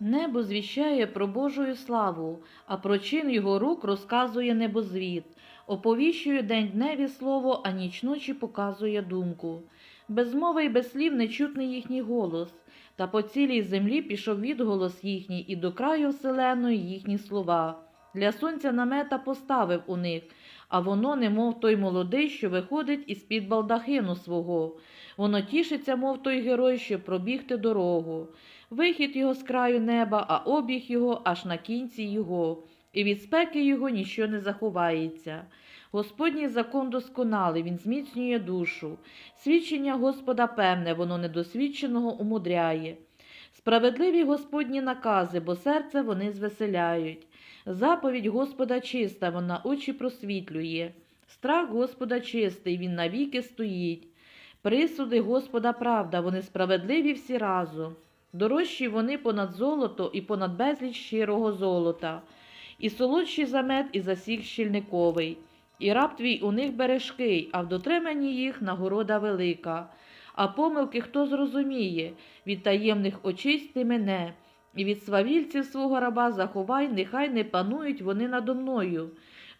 Небо звіщає про Божою славу, а про чин його рук розказує небозвіт, оповіщує день дневі слово, а ніч ночі показує думку. Без мови й без слів не чутний їхній голос, та по цілій землі пішов відголос їхній, і до краю вселеної їхні слова. Для сонця намета поставив у них, а воно, немов той молодий, що виходить із-під балдахину свого. Воно тішиться, мов той герой, що пробігти дорогу. Вихід його з краю неба, а обіг його аж на кінці його, і від спеки його ніщо не заховається. Господній закон досконалий, він зміцнює душу. Свідчення Господа певне, воно недосвідченого умудряє. Справедливі Господні накази, бо серце вони звеселяють. Заповідь Господа чиста, вона очі просвітлює. Страх Господа чистий, він навіки стоїть. Присуди Господа правда, вони справедливі всі разом. Дорожчі вони понад золото і понад безліч щирого золота, і солодші за мед, і за сік щільниковий. І раб твій у них бережкий, а в дотриманні їх нагорода велика. А помилки хто зрозуміє, від таємних очисти мене, і від свавільців свого раба заховай, нехай не панують вони надо мною.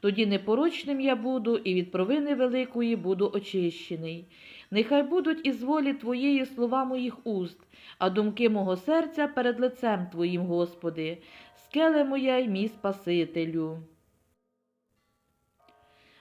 Тоді непорочним я буду, і від провини великої буду очищений. Нехай будуть із волі Твоєї слова моїх уст, а думки мого серця перед лицем Твоїм, Господи, скеле моя й мій Спасителю.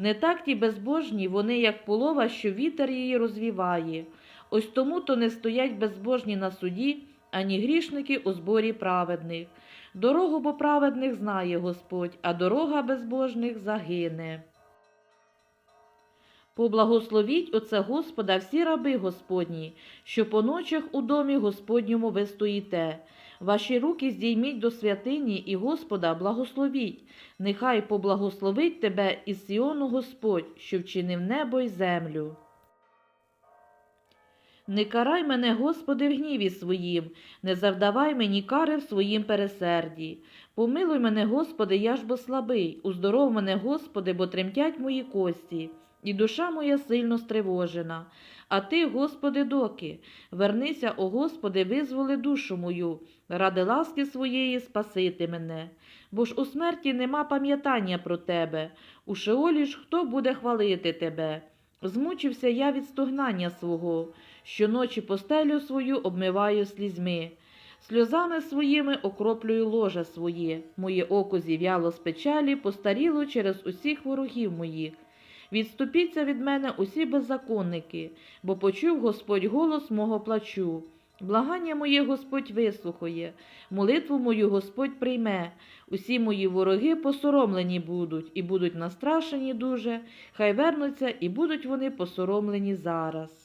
Не так ті безбожні, вони, як полова, що вітер її розвіває. Ось тому то не стоять безбожні на суді, ані грішники у зборі праведних. Дорогу бо праведних знає Господь, а дорога безбожних загине. Поблагословіть оце Господа всі раби Господні, що по ночах у домі Господньому ви стоїте. Ваші руки здійміть до святині і Господа благословіть. Нехай поблагословить тебе із Сіону Господь, що вчинив небо й землю. Не карай мене, Господи, в гніві своїм, не завдавай мені кари в своїм пересерді. Помилуй мене, Господи, я ж бо слабий, уздоров мене, Господи, бо тремтять мої кості, і душа моя сильно стривожена. А ти, Господи, доки, вернися, о Господи, визволи душу мою, ради ласки своєї спасити мене. Бо ж у смерті нема пам'ятання про тебе, у Шеолі ж хто буде хвалити тебе? Змучився я від стогнання свого, щоночі постелю свою обмиваю слізьми. Сльозами своїми окроплюю ложе своє, моє око зів'яло з печалі, постаріло через усіх ворогів моїх. Відступіться від мене усі беззаконники, бо почув Господь голос мого плачу. Благання моє Господь вислухає, молитву мою Господь прийме. Усі мої вороги посоромлені будуть і будуть настрашені дуже, хай вернуться, і будуть вони посоромлені зараз.